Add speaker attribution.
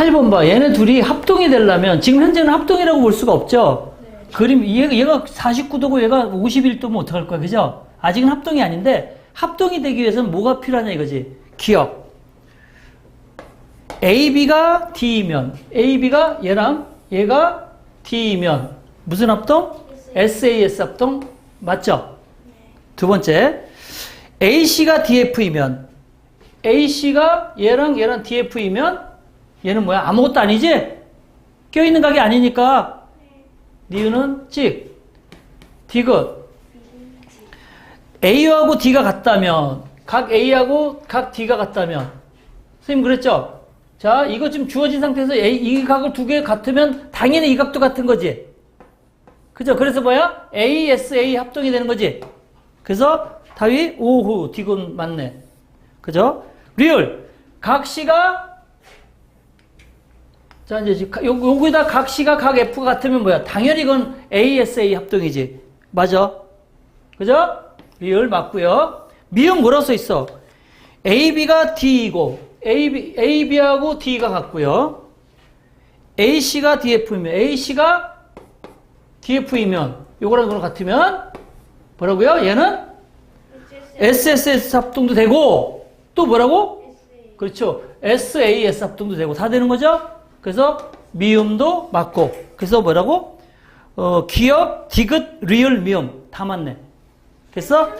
Speaker 1: 8번 봐. 얘네 둘이 합동이 되려면 지금 현재는 합동이라고 볼 수가 없죠. 그림 얘가, 얘가 49도고 얘가 51도면 어떡할 거야. 그죠? 아직은 합동이 아닌데 합동이 되기 위해서는 뭐가 필요하냐 이거지. 기억. AB가 D이면 AB가 얘랑 얘가 D이면 무슨 합동? SAS 합동 맞죠? 두 번째 AC가 DF이면 AC가 얘랑 얘랑 DF이면 얘는 뭐야? 아무것도 아니지? 껴있는 각이 아니니까 니은은 찍 디귿 A하고 D가 같다면 각 A하고 각 D가 같다면 선생님 그랬죠? 자 이거 지금 주어진 상태에서 A, 이 각을 두 개 같으면 당연히 이 각도 같은 거지 그죠? 그래서 뭐야? ASA 합동이 되는 거지 그래서 답이 오후 디귿 맞네 그죠? 리얼 각시가 자, 이제 요, 여기다 각 C가 각 F가 같으면 뭐야? 당연히 이건 ASA 합동이지. 맞아? 그죠? 리을 맞고요. 미음 뭐라고 써 있어? AB가 D이고 AB, AB하고 D가 같고요. AC가 DF이면 AC가 DF이면 요거랑 요거랑 같으면 뭐라고요? 얘는 SSS 합동도 되고 또 뭐라고? 그렇죠. SAS 합동도 되고 다 되는 거죠? 그래서 미음도 맞고 그래서 뭐라고? 어, 기억, 디귿, 리을, 미음 다 맞네. 됐어?